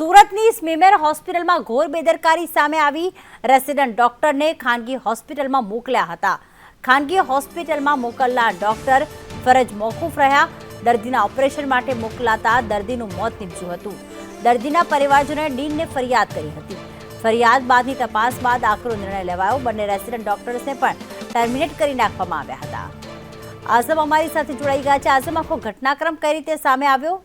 સુરતની સ્મીમેર હોસ્પિટલમાં ઘોર બેદરકારી સામે આવી રેસિડન્ટ ડોક્ટરને ખાનગી હોસ્પિટલમાં મોકલ્યા હતા. ખાનગી હોસ્પિટલમાં મોકલનાર ડોક્ટર ફરજ મોકૂફ રહ્યા. દર્દીના ઓપરેશન માટે મોકલાતા દર્દીનું મોત નીપજ્યું હતું. દર્દીના પરિવારજનોએ ડીનને ફરિયાદ કરી હતી. ફરિયાદ બાદની તપાસ બાદ આકરો નિર્ણય લેવાયો. બંને રેસિડન્ટ ડોક્ટર્સને પણ ટર્મિનેટ કરી નાખવામાં આવ્યા હતા. આઝમ અમારી સાથે જોડાઈ ગયા છે. આઝમ આખો ઘટનાક્રમ કઈ રીતે સામે આવ્યો?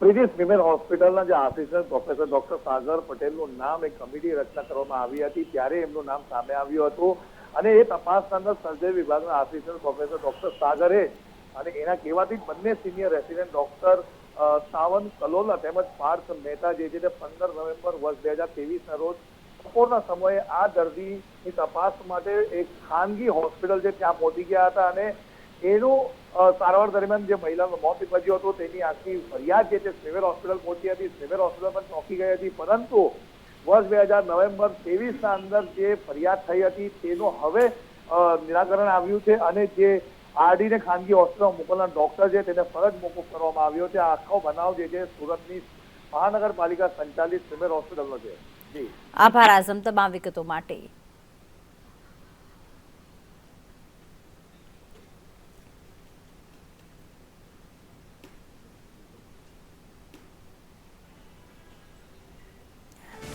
પ્રીતિશ વિમેન હોસ્પિટલના જે આસિસ્ટન્ટ પ્રોફેસર ડોક્ટર સાગર પટેલનું નામ એક કમિટી રચના કરવામાં આવી હતી, ત્યારે એમનું નામ સામે આવ્યું હતું. અને એ તપાસના સર્જરી વિભાગના આસિસ્ટન્ટ પ્રોફેસર ડોક્ટર સાગરે અને એના કહેવાથી બંને senior resident doctor Savan Kalola તેમજ પાર્થ મહેતા જે છે તે પંદર નવેમ્બર વર્ષ બે હજાર ત્રેવીસના રોજ બપોરના સમયે આ દર્દીની તપાસ માટે એક ખાનગી હોસ્પિટલ છે, ત્યાં પહોંચી ગયા હતા અને એનું સારવાર દરમિયાન જે મહિલાનું મોત નીપજ્યું હતું, તેની આખી ફરિયાદ જે છે, સિવિલ હોસ્પિટલ પહોંચી હતી. સિવિલ હોસ્પિટલ પણ ચોંકી ગઈ હતી. પરંતુ વર્ષ બે હજાર નવેમ્બર ત્રેવીસના અંદર જે ફરિયાદ થઈ હતી, તેનું હવે નિરાકરણ આવ્યું છે અને જે આરડીને ખાનગી હોસ્પિટલમાં મોકલનાર ડોક્ટર છે, તેને ફરજ મોકૂફ કરવામાં આવ્યો છે. આખો બનાવ જે છે, સુરતની મહાનગરપાલિકા સંચાલિત સિવિલ હોસ્પિટલનો છે. આભાર, આઝમ, તમામ વિગતો માટે તો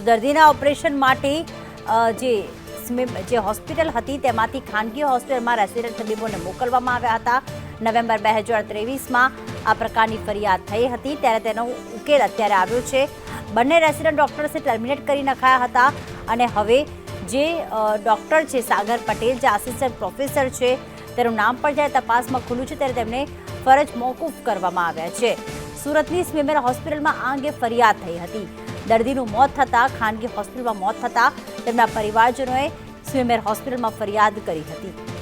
દર્દીના ઓપરેશન માટે જે જે હોસ્પિટલ હતી તેમાંથી ખાનગી હોસ્પિટલમાં રેસિડન્ટ તબીબોને મોકલવામાં આવ્યા હતા. નવેમ્બર બે હજાર ત્રેવીસમાં આ પ્રકારની ફરિયાદ થઈ હતી. ત્યારે તેનો ઉકેલ અત્યારે આવ્યો છે. બંને રેસિડન્ટ ડૉક્ટર્સે ટર્મિનેટ કરી નખાયા હતા અને હવે જે ડૉક્ટર છે સાગર પટેલ, જે આસિસ્ટન્ટ પ્રોફેસર છે, તેનું નામ પણ જ્યારે તપાસમાં ખુલ્લું છે ત્યારે તેમને ફરજ મોકૂફ કરવામાં આવ્યા છે. સુરતની સ્મીમેર હોસ્પિટલમાં આ અંગે ફરિયાદ થઈ હતી. દર્દીનું મોત થતાં ખાનગી હોસ્પિટલમાં મોત થતાં તેમના પરિવારજનોએ સ્વીમેર હોસ્પિટલમાં ફરિયાદ કરી હતી.